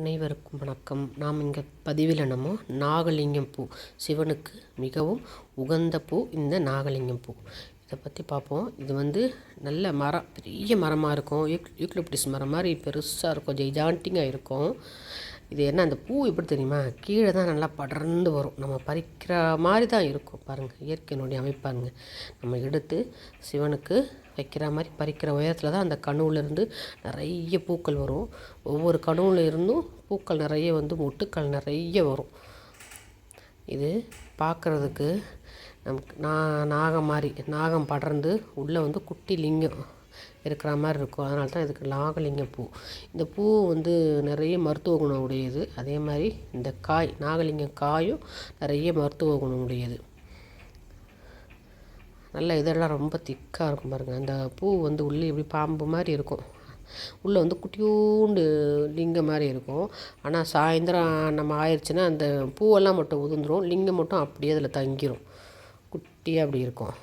அனைவருக்கும் வணக்கம். நாம் இங்கே பதிவில் நம்ம நாகலிங்கம் பூ சிவனுக்கு மிகவும் உகந்த பூ இந்த நாகலிங்கம் பூ. இதை பற்றி பார்ப்போம். இது வந்து நல்ல மரம் பெரிய மரமாக இருக்கும். யூக் யூக்லிப்டிஸ் மரம் மாதிரி பெருசாக இருக்கும். ஜெய்ஜாண்டிங்காக இருக்கும். இது என்ன அந்த பூ எப்படி தெரியுமா? கீழே தான் நல்லா படர்ந்து வரும். நம்ம பறிக்கிற மாதிரி தான் இருக்கும். பாருங்கள் இயற்கையினுடைய அமைப்பாருங்க நம்ம எடுத்து சிவனுக்கு வைக்கிற மாதிரி பறிக்கிற உயரத்தில் தான் அந்த கணுவிலேருந்து நிறைய பூக்கள் வரும். ஒவ்வொரு கணுவில் இருந்தும் பூக்கள் நிறைய வந்து மொட்டுக்கள் நிறைய வரும். இது பார்க்குறதுக்கு நமக்கு நா நாகம் மாதிரி நாகம் படர்ந்து உள்ளே வந்து குட்டி லிங்கம். இருக்கிற மாதிரி இருக்கும். அதனால தான் இதுக்கு நாகலிங்கம் பூ. இந்த பூ வந்து நிறைய மருத்துவ குணம் உடையது. அதே மாதிரி இந்த காய் நாகலிங்கம் காயும் நிறைய மருத்துவ குணம் உடையது. நல்ல இதெல்லாம் ரொம்ப திக்காக இருக்கும் பாருங்கள் அந்த பூ வந்து உள்ளே இப்படி பாம்பு மாதிரி இருக்கும். உள்ளே வந்து குட்டியூண்டு லிங்கம் மாதிரி இருக்கும். ஆனால் சாயந்தரம் நம்ம ஆயிடுச்சுன்னா அந்த பூவெல்லாம் மட்டும் உதிர்ந்துடும் லிங்கம் மட்டும் அப்படியே அதில் தங்கிடும் குட்டியாக அப்படி இருக்கும்.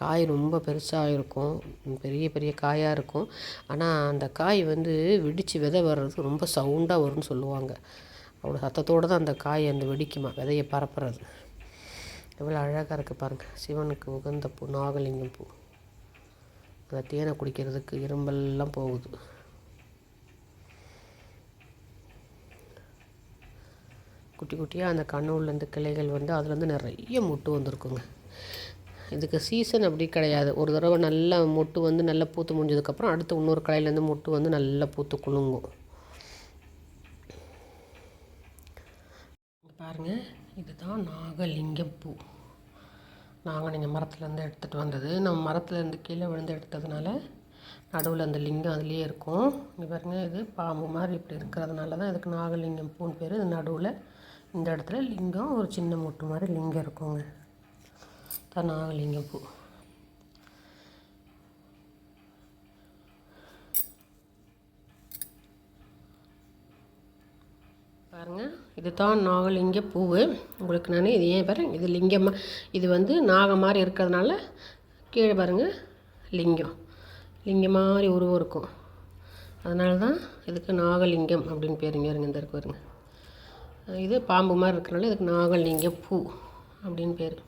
காய் ரொம்ப பெருசாக இருக்கும். பெரிய பெரிய காயாக இருக்கும். ஆனால் அந்த காய் வந்து வெடித்து விதை வர்றது ரொம்ப சவுண்டாக வரும்னு சொல்லுவாங்க. அவ்வளோ சத்தத்தோடு தான் அந்த காய் அந்த வெடிக்குமா? விதையை பரப்புறது. எவ்வளோ அழகாக இருக்குது பாருங்கள் சிவனுக்கு உகந்த பூ நாகலிங்கம் பூ. அந்த தேனை குடிக்கிறதுக்கு இரும்பெல்லாம் போகுது. குட்டி குட்டியாக அந்த கண்ணூர்லேருந்து கிளைகள் வந்து அதுலேருந்து நிறைய முட்டு வந்திருக்குங்க. இதுக்கு சீசன் அப்படி கிடையாது. ஒரு தடவை நல்லா மொட்டு வந்து நல்லா பூத்து முடிஞ்சதுக்கப்புறம் அடுத்து இன்னொரு கலையிலேருந்து மொட்டு வந்து நல்லா பூத்து குலுங்கும். பாருங்கள் இதுதான் நாகலிங்கம் பூ நாங்கள் நீங்கள் மரத்துலேருந்து எடுத்துகிட்டு வந்தது. நம்ம மரத்துலேருந்து கீழே விழுந்து எடுத்ததுனால நடுவில் அந்த லிங்கம் அதுலேயே இருக்கும். இங்கே பாருங்கள் இது பாம்பு மாதிரி இப்படி இருக்கிறதுனால தான் இதுக்கு நாகலிங்கம் பூன்னு பேர். இது நடுவில் இந்த இடத்துல லிங்கம் ஒரு சின்ன முட்டு மாதிரி லிங்கம் இருக்குங்க. தான் நாகலிங்கம் பூ பாருங்கள் இது தான் நாகலிங்க பூவு. உங்களுக்கு நான் இது ஏன் பாருங்கள் இது லிங்கமாக இது வந்து நாகம் மாதிரி இருக்கிறதுனால கீழே பாருங்கள் லிங்கம். லிங்கம் மாதிரி உருவம் இருக்கும். அதனால தான் இதுக்கு நாகலிங்கம் அப்படின்னு பேருங்க இருங்க இந்த இருக்கு பாருங்க. இது பாம்பு மாதிரி இருக்கிறனால இதுக்கு நாகலிங்க பூ அப்படின்னு பேர்.